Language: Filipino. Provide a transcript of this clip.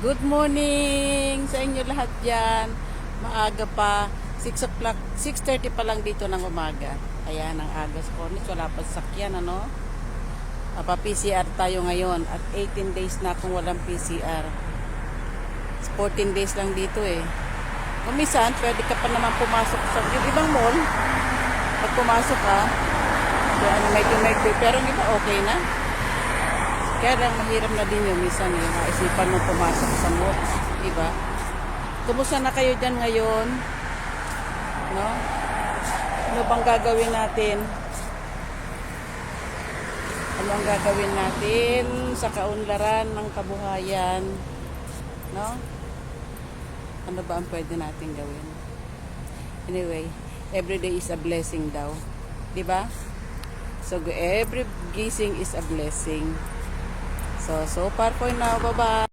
Good morning sa inyo lahat dyan. Maaga pa. 6 o'clock, 6.30 pa lang dito ng umaga. Ayan, ang aga sa Cornish. Wala pa sakyan, ano? Pa PCR tayo ngayon at 18 days na kung walang PCR. 14 days lang dito eh. Kung minsan, pwede ka pa naman pumasok sa yung ibang mall. Pag pumasok ka, so, ano, medyo medyo, pero yung iba okay na. Kaya lang mahirap na din yung minsan eh, maisipan mo pumasok sa mall. Diba? Kumusta na kayo dyan ngayon? No? Ano bang gagawin natin? Ano ang gagawin natin sa kaunlaran ng kabuhayan? No? Ano ba ang pwede natin gawin? Anyway, every day is a blessing daw. 'Di ba? So, every gising is a blessing. So, so far for now, bye-bye.